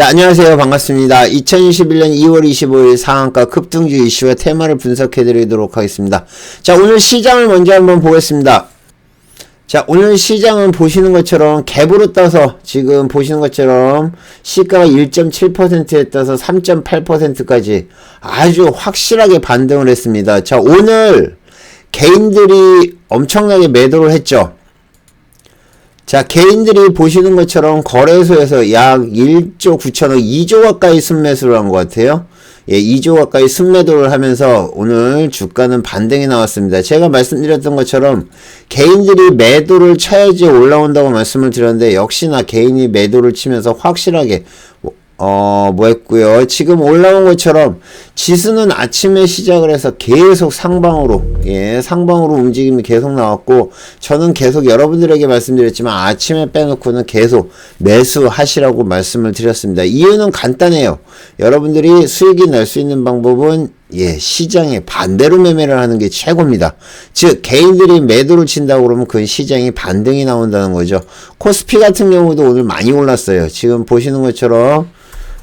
자, 안녕하세요. 반갑습니다. 2021년 2월 25일 상한가 급등주 이슈와 테마를 분석해 드리도록 하겠습니다. 자, 오늘 시장을 먼저 한번 보겠습니다. 자, 오늘 시장은 보시는 것처럼 갭으로 떠서 지금 보시는 것처럼 시가가 1.7%에 떠서 3.8%까지 아주 확실하게 반등을 했습니다. 자, 오늘 개인들이 엄청나게 매도를 했죠. 자, 개인들이 보시는 것처럼 거래소에서 약 1조 9천억, 2조 가까이 순매수를 한 것 같아요. 예, 2조 가까이 순매도를 하면서 오늘 주가는 반등이 나왔습니다. 제가 말씀드렸던 것처럼 개인들이 매도를 쳐야지 올라온다고 말씀을 드렸는데 역시나 개인이 매도를 치면서 확실하게 어, 뭐 했고요. 지금 올라온 것처럼 지수는 아침에 시작을 해서 계속 상방으로, 예, 상방으로 움직임이 계속 나왔고, 저는 계속 여러분들에게 말씀드렸지만 아침에 빼놓고는 계속 매수하시라고 말씀을 드렸습니다. 이유는 간단해요. 여러분들이 수익이 날 수 있는 방법은 예, 시장에 반대로 매매를 하는 게 최고입니다. 즉, 개인들이 매도를 친다고 그러면 그 시장이 반등이 나온다는 거죠. 코스피 같은 경우도 오늘 많이 올랐어요. 지금 보시는 것처럼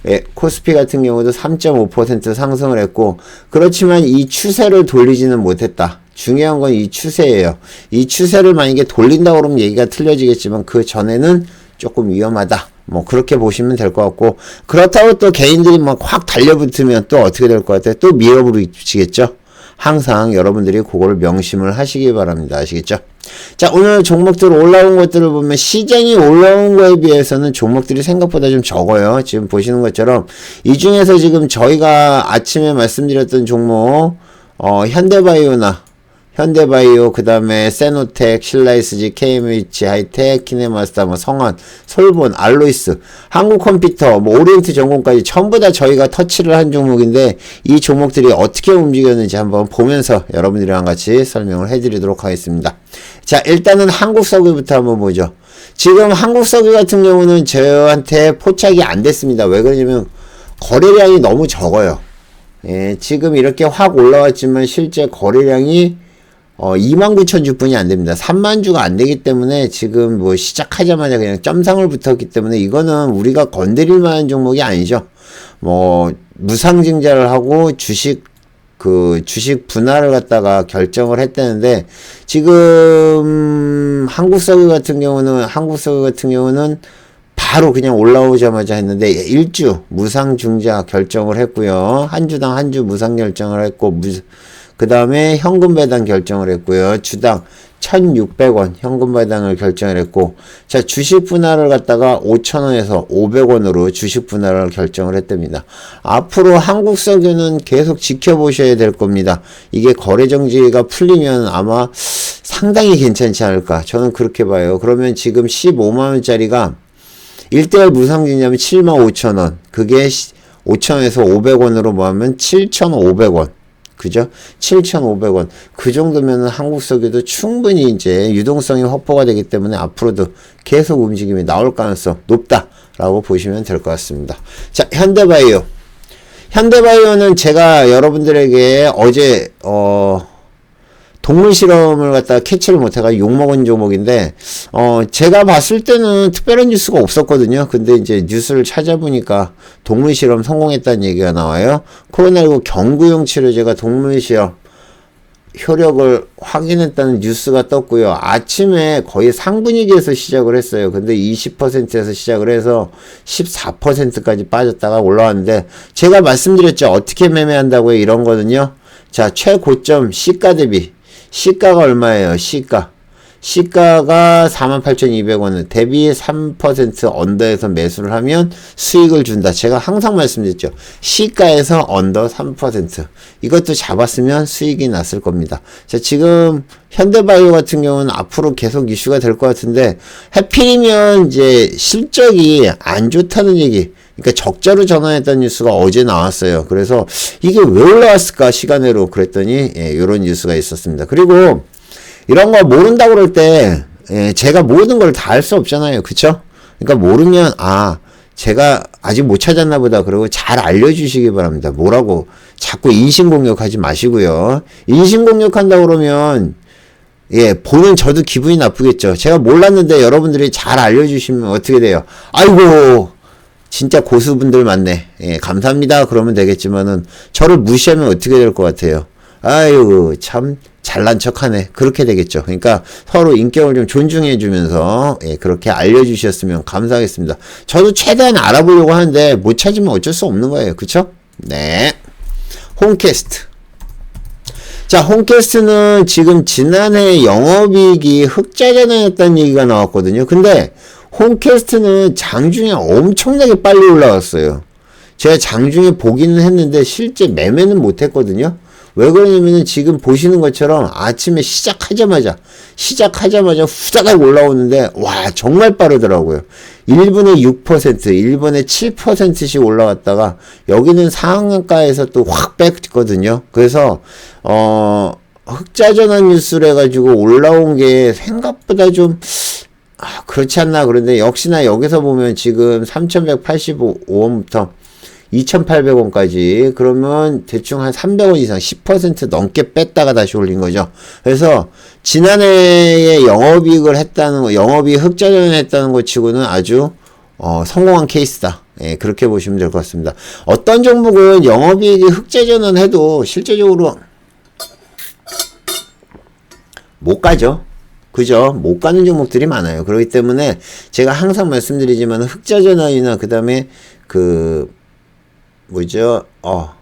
예, 코스피 같은 경우도 3.5% 상승을 했고 그렇지만 이 추세를 돌리지는 못했다. 중요한 건 이 추세예요. 이 추세를 만약에 돌린다 그러면 얘기가 틀려지겠지만 그 전에는 조금 위험하다. 뭐 그렇게 보시면 될 것 같고 그렇다고 또 개인들이 막 확 달려붙으면 또 어떻게 될 것 같아요? 또 밀어붙이겠죠. 항상 여러분들이 그거를 명심을 하시기 바랍니다. 아시겠죠? 자, 오늘 종목들 올라온 것들을 보면 시장이 올라온 거에 비해서는 종목들이 생각보다 좀 적어요. 지금 보시는 것처럼 이 중에서 지금 저희가 아침에 말씀드렸던 종목 어, 현대바이오나 현대바이오, 그 다음에 세노텍, 신라이스지, KMH, 하이텍, 키네마스타, 뭐 성원, 솔본, 알로이스, 한국컴퓨터, 뭐 오리엔트 전공까지 전부 다 저희가 터치를 한 종목인데 이 종목들이 어떻게 움직였는지 한번 보면서 여러분들이랑 같이 설명을 해드리도록 하겠습니다. 자, 일단은 한국석유부터 한번 보죠. 지금 한국석유 같은 경우는 저한테 포착이 안 됐습니다. 왜 그러냐면 거래량이 너무 적어요. 예, 지금 이렇게 확 올라왔지만 실제 거래량이 어, 2만 9천 주뿐이 안 됩니다. 3만 주가 안 되기 때문에 지금 뭐 시작하자마자 그냥 점상을 붙었기 때문에 이거는 우리가 건드릴 만한 종목이 아니죠. 뭐, 무상증자를 하고 주식, 그 주식 분할을 갖다가 결정을 했다는데 지금 한국석유 같은 경우는 한국석유 같은 경우는 바로 그냥 올라오자마자 했는데 일주 무상증자 결정을 했고요. 한 주당 한 주 무상 결정을 했고 무, 그 다음에 현금 배당 결정을 했고요. 주당 1,600원 현금 배당을 결정을 했고, 자, 주식 분할을 갖다가 5,000원에서 500원으로 주식 분할을 결정을 했답니다. 앞으로 한국 석유는 계속 지켜보셔야 될 겁니다. 이게 거래 정지가 풀리면 아마 상당히 괜찮지 않을까. 저는 그렇게 봐요. 그러면 지금 15만원짜리가 1대1 무상증자면 7만 5천원. 그게 5천원에서 500원으로 모으면 7,500원. 그죠? 7,500원. 그 정도면은 한국석유도 충분히 이제 유동성이 확보가 되기 때문에 앞으로도 계속 움직임이 나올 가능성 높다라고 보시면 될 것 같습니다. 자, 현대바이오. 현대바이오는 제가 여러분들에게 어제, 어, 동물 실험을 갖다가 캐치를 못해가 욕먹은 종목인데, 어, 제가 봤을 때는 특별한 뉴스가 없었거든요. 근데 이제 뉴스를 찾아보니까 동물 실험 성공했다는 얘기가 나와요. 코로나19 경구용 치료제가 동물 실험 효력을 확인했다는 뉴스가 떴고요. 아침에 거의 상분위기에서 시작을 했어요. 근데 20%에서 시작을 해서 14%까지 빠졌다가 올라왔는데 제가 말씀드렸죠. 어떻게 매매한다고요? 이런 거는요. 자, 최고점 시가 대비 시가가 얼마예요? 시가. 시가가 48,200원을 대비 3% 언더에서 매수를 하면 수익을 준다. 제가 항상 말씀드렸죠. 시가에서 언더 3%. 이것도 잡았으면 수익이 났을 겁니다. 자, 지금 현대바이오 같은 경우는 앞으로 계속 이슈가 될 것 같은데 해필이면 이제 실적이 안 좋다는 얘기. 그러니까 적자로 전환했다는 뉴스가 어제 나왔어요. 그래서 이게 왜 올라왔을까 시간으로 그랬더니 예, 이런 뉴스가 있었습니다. 그리고 이런 거 모른다 그럴 때 예, 제가 모든 걸 다 할 수 없잖아요. 그쵸? 그러니까 모르면 아 제가 아직 못 찾았나 보다 그러고 잘 알려주시기 바랍니다. 뭐라고 자꾸 인신공격하지 마시고요. 인신공격한다 그러면 예, 보는 저도 기분이 나쁘겠죠. 제가 몰랐는데 여러분들이 잘 알려주시면 어떻게 돼요? 아이고, 진짜 고수분들 많네. 예, 감사합니다. 그러면 되겠지만은 저를 무시하면 어떻게 될 것 같아요? 아유, 참 잘난 척하네. 그렇게 되겠죠. 그러니까 서로 인격을 좀 존중해 주면서 예, 그렇게 알려 주셨으면 감사하겠습니다. 저도 최대한 알아보려고 하는데 못 찾으면 어쩔 수 없는 거예요. 그쵸? 네. 홈캐스트. 자, 홈캐스트는 지금 지난해 영업이익이 흑자 전환했다는 얘기가 나왔거든요. 근데 홈캐스트는 장중에 엄청나게 빨리 올라왔어요. 제가 장중에 보기는 했는데 실제 매매는 못했거든요. 왜 그러냐면은 지금 보시는 것처럼 아침에 시작하자마자 시작하자마자 후다닥 올라오는데 와 정말 빠르더라고요. 1분에 6%, 1분에 7%씩 올라왔다가 여기는 상한가에서 또 확 뺐거든요. 그래서 어 흑자 전환 뉴스를 해가지고 올라온 게 생각보다 좀 아, 그렇지 않나 그런데 역시나 여기서 보면 지금 3185원부터 2,800원까지 그러면 대충 한 300원 이상 10% 넘게 뺐다가 다시 올린 거죠. 그래서 지난해에 영업이익을 했다는 거, 영업이익 흑자전을 했다는 것 치고는 아주 어, 성공한 케이스다. 예, 그렇게 보시면 될 것 같습니다. 어떤 종목은 영업이익이 흑자전환 해도 실제적으로 못 가죠. 그죠? 못 가는 종목들이 많아요. 그렇기 때문에 제가 항상 말씀드리지만 흑자전환이나 그 다음에 그 뭐죠? 어,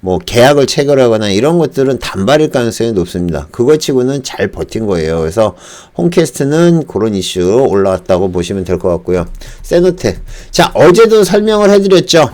뭐 계약을 체결하거나 이런 것들은 단발일 가능성이 높습니다. 그거 치고는 잘 버틴 거예요. 그래서 홈캐스트는 그런 이슈 올라왔다고 보시면 될 것 같고요. 세노텍. 자, 어제도 설명을 해드렸죠.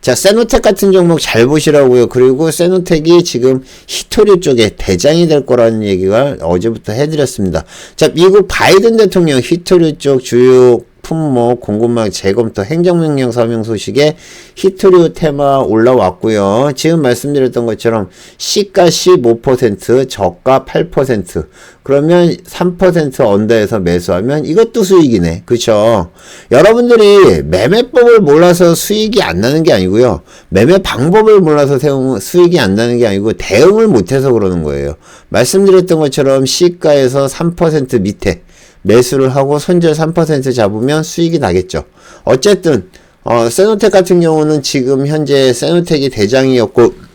자, 세노텍 같은 종목 잘 보시라고요. 그리고 세노텍이 지금 히토리 쪽에 대장이 될 거라는 얘기가 어제부터 해드렸습니다. 자, 미국 바이든 대통령 히토리 쪽 주요 품목 공급망 재검토 행정명령 서명 소식에 히토리오 테마 올라왔고요. 지금 말씀드렸던 것처럼 시가 15% 저가 8% 그러면 3% 언더에서 매수하면 이것도 수익이네. 그쵸? 여러분들이 매매법을 몰라서 수익이 안 나는 게 아니고요. 매매 방법을 몰라서 수익이 안 나는 게 아니고 대응을 못해서 그러는 거예요. 말씀드렸던 것처럼 시가에서 3% 밑에 매수를 하고 손절 3% 잡으면 수익이 나겠죠. 어쨌든 어, 세노텍 같은 경우는 지금 현재 세노텍이 대장이었고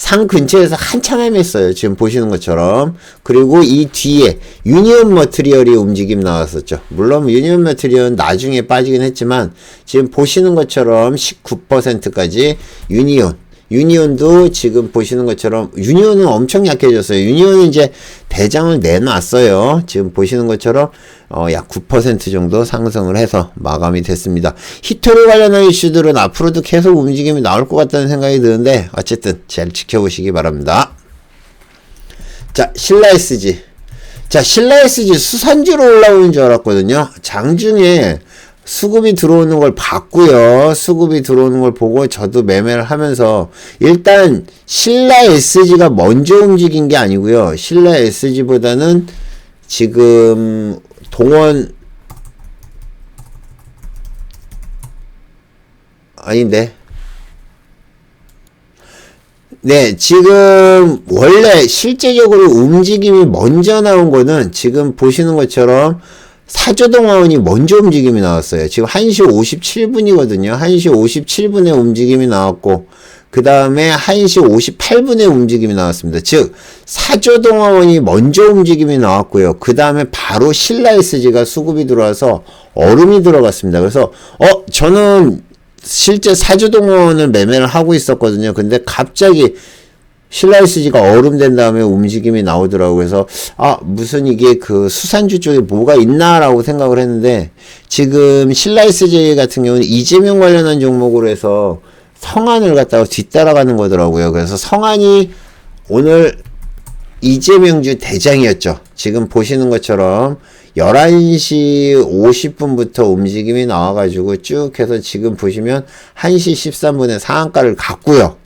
상 근처에서 한참 헤맸어요. 지금 보시는 것처럼. 그리고 이 뒤에 유니온 머트리얼이 움직임 나왔었죠. 물론 유니온 머트리얼은 나중에 빠지긴 했지만 지금 보시는 것처럼 19%까지 유니온 유니온도 지금 보시는 것처럼 유니온은 엄청 약해졌어요. 유니온은 이제 대장을 내놨어요. 지금 보시는 것처럼 어, 약 9% 정도 상승을 해서 마감이 됐습니다. 히토리 관련한 이슈들은 앞으로도 계속 움직임이 나올 것 같다는 생각이 드는데 어쨌든 잘 지켜보시기 바랍니다. 자, 신라 SG. 자, 신라 SG 수산주로 올라오는 줄 알았거든요. 장중에 수급이 들어오는 걸 봤고요. 수급이 들어오는 걸 보고 저도 매매를 하면서 일단 신라 SG가 먼저 움직인 게 아니고요. 신라 SG보다는 지금 동원 아닌데 네, 지금 원래 실제적으로 움직임이 먼저 나온 거는 지금 보시는 것처럼 사조동화원이 먼저 움직임이 나왔어요. 지금 1시 57분이거든요. 1시 57분에 움직임이 나왔고, 그 다음에 1시 58분에 움직임이 나왔습니다. 즉, 사조동화원이 먼저 움직임이 나왔고요. 그 다음에 바로 신라 SG가 수급이 들어와서 얼음이 들어갔습니다. 그래서, 어, 저는 실제 사조동화원을 매매를 하고 있었거든요. 근데 갑자기 실라이스지가 얼음 된 다음에 움직임이 나오더라고요. 그래서 아 무슨 이게 그 수산주 쪽에 뭐가 있나라고 생각을 했는데 지금 실라이스지 같은 경우는 이재명 관련한 종목으로 해서 성안을 갖다가 뒤따라가는 거더라고요. 그래서 성안이 오늘 이재명주 대장이었죠. 지금 보시는 것처럼 11시 50분부터 움직임이 나와가지고 쭉 해서 지금 보시면 1시 13분에 상한가를 갔고요.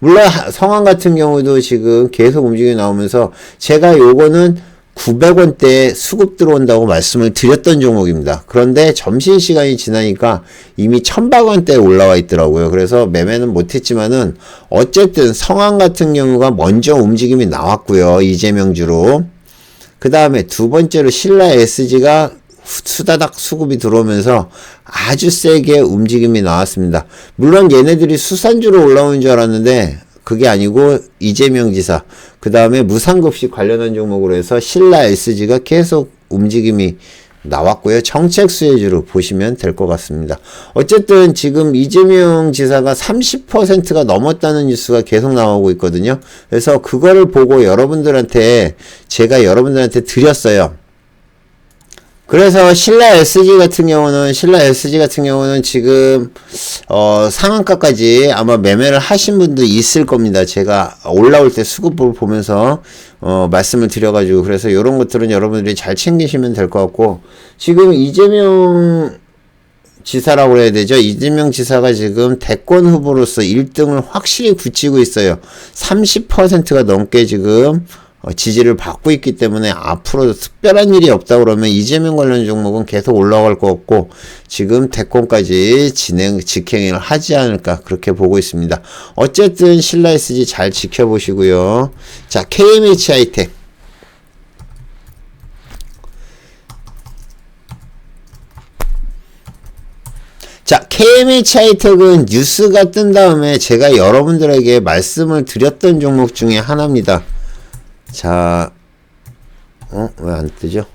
물론 성황 같은 경우도 지금 계속 움직이 나오면서 제가 요거는 900원대 수급 들어온다고 말씀을 드렸던 종목입니다. 그런데 점심시간이 지나니까 이미 1000박원대에 올라와 있더라고요. 그래서 매매는 못했지만은 어쨌든 성황 같은 경우가 먼저 움직임이 나왔고요. 이재명주로. 그 다음에 두 번째로 신라 SG가 수다닥 수급이 들어오면서 아주 세게 움직임이 나왔습니다. 물론 얘네들이 수산주로 올라오는 줄 알았는데 그게 아니고 이재명 지사 그 다음에 무상급식 관련한 종목으로 해서 신라 SG가 계속 움직임이 나왔고요. 정책 수혜주로 보시면 될 것 같습니다. 어쨌든 지금 이재명 지사가 30%가 넘었다는 뉴스가 계속 나오고 있거든요. 그래서 그거를 보고 여러분들한테 제가 여러분들한테 드렸어요. 그래서 신라 SG 같은 경우는 신라 SG 같은 경우는 지금 어 상한가까지 아마 매매를 하신 분도 있을 겁니다. 제가 올라올 때 수급을 보면서 어 말씀을 드려 가지고 그래서 이런 것들은 여러분들이 잘 챙기시면 될 것 같고 지금 이재명 지사라고 해야 되죠. 이재명 지사가 지금 대권 후보로서 1등을 확실히 굳히고 있어요. 30%가 넘게 지금 어, 지지를 받고 있기 때문에 앞으로 특별한 일이 없다 그러면 이재명 관련 종목은 계속 올라갈 것 같고 지금 대권까지 진행 직행을 하지 않을까 그렇게 보고 있습니다. 어쨌든 신라 SG 잘 지켜보시고요. 자 KMH 하이텍 자, KMH 하이텍은 뉴스가 뜬 다음에 제가 여러분들에게 말씀을 드렸던 종목 중에 하나입니다. 자, 어? 왜 안 뜨죠?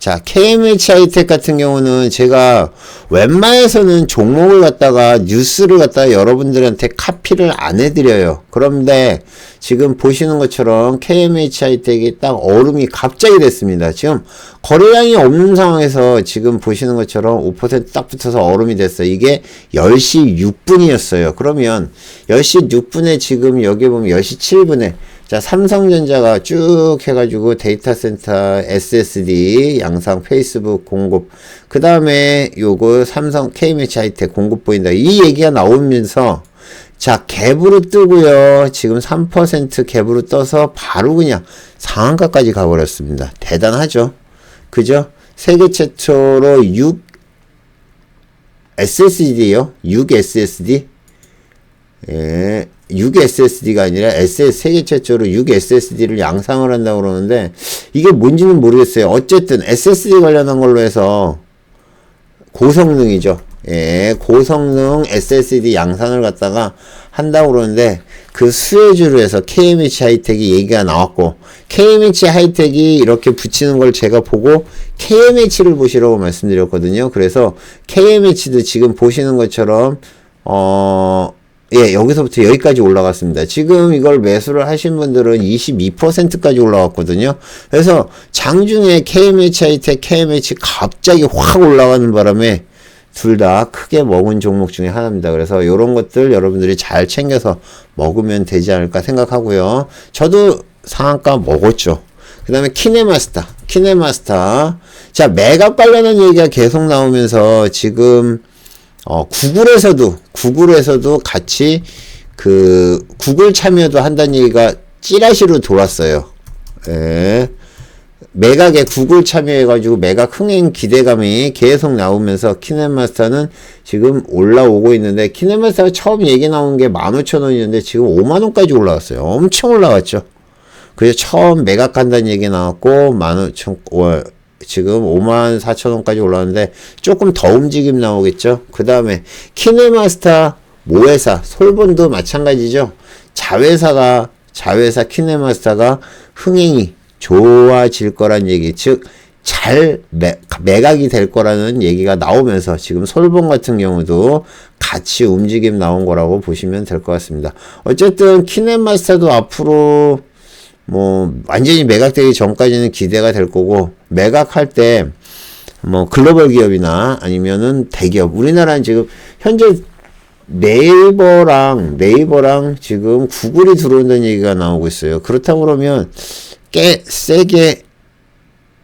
자, KMH 하이텍 같은 경우는 제가 웬만해서는 종목을 갖다가 뉴스를 갖다가 여러분들한테 카피를 안 해드려요. 그런데 지금 보시는 것처럼 KMH 하이텍이 딱 얼음이 갑자기 됐습니다. 지금 거래량이 없는 상황에서 지금 보시는 것처럼 5%딱 붙어서 얼음이 됐어요. 이게 10시 6분이었어요. 그러면 10시 6분에 지금 여기 보면 10시 7분에 자, 삼성전자가 쭉 해가지고 데이터 센터 SSD 양상 페이스북 공급 그 다음에 요거 삼성 KMH 하이텍 공급 보인다. 이 얘기가 나오면서 자 갭으로 뜨고요. 지금 3% 갭으로 떠서 바로 그냥 상한가까지 가버렸습니다. 대단하죠? 그죠? 세계 최초로 6 SSD요? 6 SSD 예 6SSD가 아니라 SS 세계 최초로 6SSD를 양상을 한다고 그러는데 이게 뭔지는 모르겠어요. 어쨌든 SSD 관련한 걸로 해서 고성능이죠. 예, 고성능 SSD 양산을 갖다가 한다고 그러는데 그 수혜주로 해서 KMH 하이텍이 얘기가 나왔고 KMH 하이텍이 이렇게 붙이는 걸 제가 보고 KMH를 보시라고 말씀드렸거든요. 그래서 KMH도 지금 보시는 것처럼 어 예, 여기서부터 여기까지 올라갔습니다. 지금 이걸 매수를 하신 분들은 22%까지 올라갔거든요. 그래서 장중에 KMH 하이텍, KMH 갑자기 확 올라가는 바람에 둘 다 크게 먹은 종목 중에 하나입니다. 그래서 이런 것들 여러분들이 잘 챙겨서 먹으면 되지 않을까 생각하고요. 저도 상한가 먹었죠. 그 다음에 키네마스터, 키네마스터. 자, 매각 관련한 얘기가 계속 나오면서 지금 어, 구글에서도, 구글에서도 같이 그, 구글 참여도 한다는 얘기가 찌라시로 돌았어요. 예. 매각에 구글 참여해가지고 매각 흥행 기대감이 계속 나오면서 키넷마스터는 지금 올라오고 있는데 키넷마스터가 처음 얘기 나온 게 15,000원이었는데 지금 5만원까지 올라왔어요. 엄청 올라왔죠. 그래서 처음 매각한다는 얘기 나왔고 15,000원 지금 5만 4천 원까지 올라왔는데 조금 더 움직임 나오겠죠. 그 다음에 키네마스타 모회사 솔본도 마찬가지죠. 자회사가 자회사 키네마스타가 흥행이 좋아질 거란 얘기 즉 잘 매각이 될 거라는 얘기가 나오면서 지금 솔본 같은 경우도 같이 움직임 나온 거라고 보시면 될 것 같습니다. 어쨌든 키네마스타도 앞으로 뭐 완전히 매각되기 전까지는 기대가 될 거고 매각할 때 뭐 글로벌 기업이나 아니면은 대기업 우리나라는 지금 현재 네이버랑 네이버랑 지금 구글이 들어온다는 얘기가 나오고 있어요. 그렇다고 그러면 꽤 세게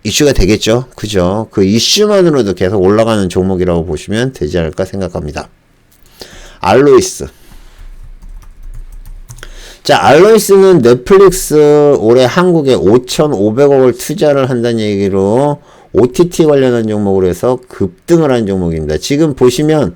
이슈가 되겠죠. 그죠? 그 이슈만으로도 계속 올라가는 종목이라고 보시면 되지 않을까 생각합니다. 알로이스. 자, 알로이스는 넷플릭스 올해 한국에 5,500억을 투자를 한다는 얘기로 OTT 관련한 종목으로 해서 급등을 한 종목입니다. 지금 보시면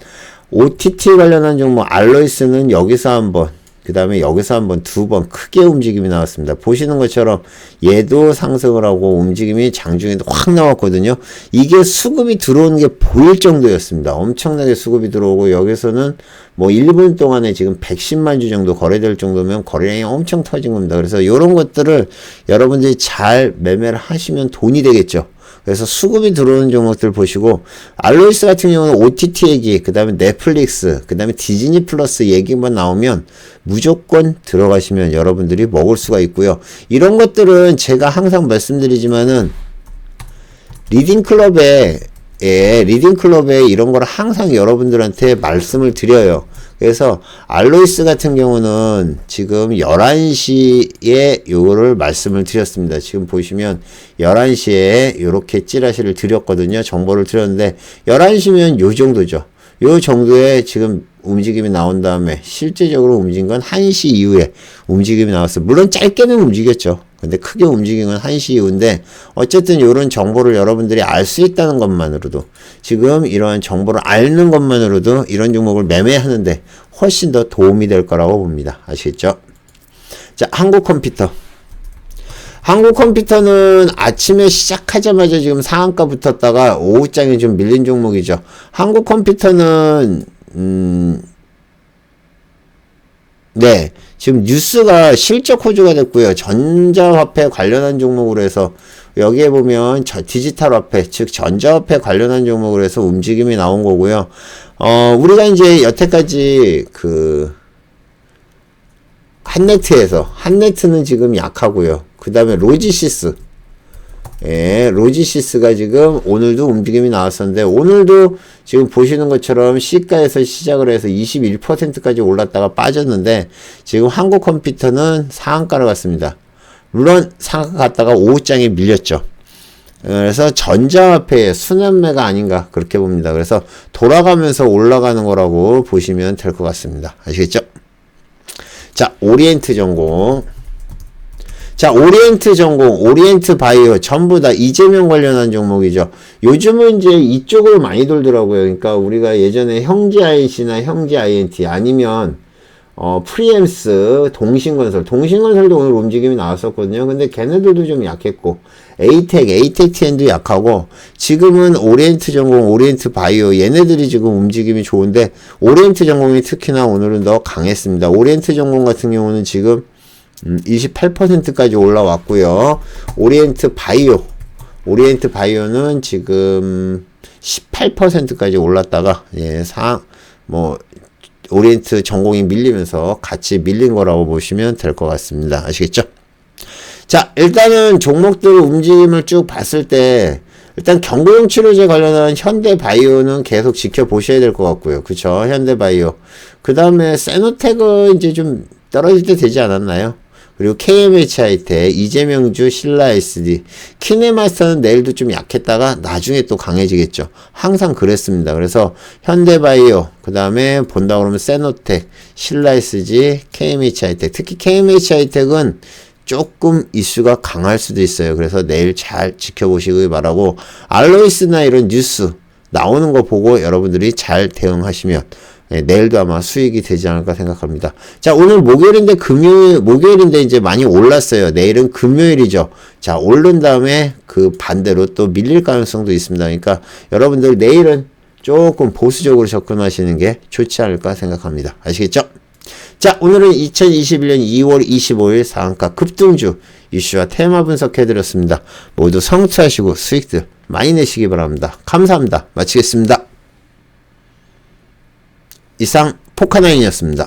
OTT 관련한 종목 알로이스는 여기서 한번 그 다음에 여기서 한번 두 번 크게 움직임이 나왔습니다. 보시는 것처럼 얘도 상승을 하고 움직임이 장중에도 확 나왔거든요. 이게 수급이 들어오는 게 보일 정도였습니다. 엄청나게 수급이 들어오고 여기서는 뭐 1분 동안에 지금 110만 주 정도 거래될 정도면 거래량이 엄청 터진 겁니다. 그래서 이런 것들을 여러분들이 잘 매매를 하시면 돈이 되겠죠. 그래서 수급이 들어오는 종목들 보시고 알로이스 같은 경우는 OTT 얘기, 그 다음에 넷플릭스, 그 다음에 디즈니 플러스 얘기만 나오면 무조건 들어가시면 여러분들이 먹을 수가 있고요. 이런 것들은 제가 항상 말씀드리지만은 리딩 클럽에 예, 리딩 클럽에 이런 걸 항상 여러분들한테 말씀을 드려요. 그래서 알로이스 같은 경우는 지금 11시에 요거를 말씀을 드렸습니다. 지금 보시면 11시에 요렇게 찌라시를 드렸거든요. 정보를 드렸는데 11시면 요 정도죠. 요 정도의 지금 움직임이 나온 다음에 실제적으로 움직인 건 1시 이후에 움직임이 나왔어요. 물론 짧게는 움직였죠. 근데 크게 움직인 건 1시 이후인데 어쨌든 이런 정보를 여러분들이 알 수 있다는 것만으로도 지금 이러한 정보를 알는 것만으로도 이런 종목을 매매하는데 훨씬 더 도움이 될 거라고 봅니다. 아시겠죠? 자, 한국 컴퓨터. 한국 컴퓨터는 아침에 시작하자마자 지금 상한가 붙었다가 오후장에 좀 밀린 종목이죠. 한국 컴퓨터는 음 네. 지금 뉴스가 실적 호주가 됐고요. 전자화폐 관련한 종목으로 해서 여기에 보면 저 디지털 화폐, 즉 전자화폐 관련한 종목으로 해서 움직임이 나온 거고요. 어, 우리가 이제 여태까지 그 한네트에서 한네트는 지금 약하고요. 그 다음에 로지시스 예, 로지시스가 지금 오늘도 움직임이 나왔었는데 오늘도 지금 보시는 것처럼 시가에서 시작을 해서 21%까지 올랐다가 빠졌는데 지금 한국 컴퓨터는 상한가를 갔습니다. 물론 상한가 갔다가 오후장에 밀렸죠. 그래서 전자화폐의 순환매가 아닌가 그렇게 봅니다. 그래서 돌아가면서 올라가는 거라고 보시면 될 것 같습니다. 아시겠죠? 자, 오리엔트 전공. 자, 오리엔트 전공, 오리엔트 바이오 전부 다 이재명 관련한 종목이죠. 요즘은 이제 이쪽으로 많이 돌더라고요. 그러니까 우리가 예전에 형제 IC나 형제 INT 아니면 어, 프리엠스, 동신건설. 동신건설도 오늘 움직임이 나왔었거든요. 근데 걔네들도 좀 약했고, 에이텍, 에이텍TN도 약하고, 지금은 오리엔트 전공, 오리엔트 바이오, 얘네들이 지금 움직임이 좋은데, 오리엔트 전공이 특히나 오늘은 더 강했습니다. 오리엔트 전공 같은 경우는 지금 음, 28%까지 올라왔고요. 오리엔트 바이오, 오리엔트 바이오는 지금 18%까지 올랐다가 예, 상, 뭐 오리엔트 전공이 밀리면서 같이 밀린 거라고 보시면 될 것 같습니다. 아시겠죠? 자, 일단은 종목들 움직임을 쭉 봤을 때 일단 경구용 치료제 관련한 현대바이오는 계속 지켜보셔야 될 것 같고요. 그쵸? 현대바이오. 그 다음에 세노텍은 이제 좀 떨어질 때 되지 않았나요? 그리고 KMH 하이텍, 이재명주, 신라 SD, 키네마스터는 내일도 좀 약했다가 나중에 또 강해지겠죠. 항상 그랬습니다. 그래서 현대바이오, 그 다음에 본다 그러면 세노텍, 신라 SG, KMH 하이텍, 특히 KMH 하이텍은 조금 이슈가 강할 수도 있어요. 그래서 내일 잘 지켜보시기 바라고 알로이스나 이런 뉴스 나오는 거 보고 여러분들이 잘 대응하시면 예, 내일도 아마 수익이 되지 않을까 생각합니다. 자, 오늘 목요일인데 금요일, 목요일인데 이제 많이 올랐어요. 내일은 금요일이죠. 자, 오른 다음에 그 반대로 또 밀릴 가능성도 있습니다. 그러니까 여러분들 내일은 조금 보수적으로 접근하시는 게 좋지 않을까 생각합니다. 아시겠죠? 자, 오늘은 2021년 2월 25일 상한가 급등주 이슈와 테마 분석해드렸습니다. 모두 성취하시고 수익들 많이 내시기 바랍니다. 감사합니다. 마치겠습니다. 이상 포카나인이었습니다.